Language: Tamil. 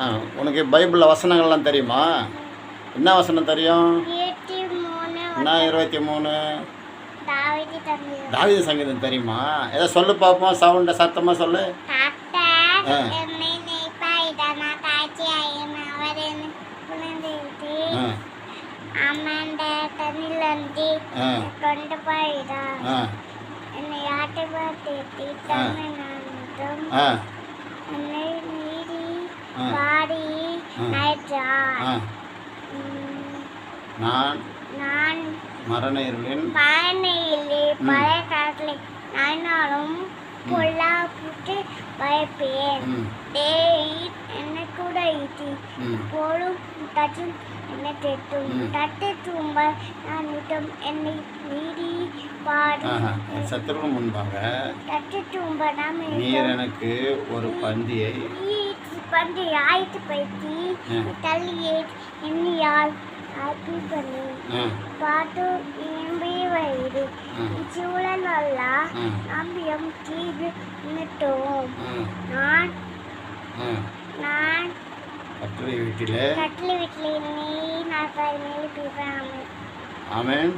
ஆ உனக்கு பைபிளில் வசனங்கள்லாம் தெரியுமா? என்ன வசனம் தெரியும்? என்ன இருபத்தி மூணு? தாவிதி சங்கீதம். தெரியுமா? ஏதோ சொல்லு பார்ப்போம் சவுண்டை சத்தமாக சொல்லு. ஆ. அம்மாண்ட கொண்டு என்னை ஆட்டு பார்த்து தமிழ்நாட்டும் ஆ என்னை நீடி ஆ. பாடி ஆ. நான் நான் மரண இருளின் பழனியிலே பழைய காலத்தில் நானும் பொல்லா புட்டு பயப்பேன். டேய் என்ன கூட இது ம். போலும் தச்சும் என்ன தெட்டும். தட்டு தூம்ப நான் விட்டும் என்னை நீடி பாடி சத்துருக்கு முன்பாக தட்டு தூம்ப நாம் நீர் எனக்கு ஒரு பந்தியை பண்டு ஆயிட்டு பைத்தி ம். தள்ளியே எண்ணியால் ஹாப்பி பண்ணி பாட்டு இயம்பி வயிறு. சூழல் அல்ல நம்பியம் தீது நிட்டோம் நான் நான் கட்டுரை வீட்டிலே. கட்டில் வீட்டில் நீ நான் மேலே போய் ஆமென் ஆமென். ஆமென்.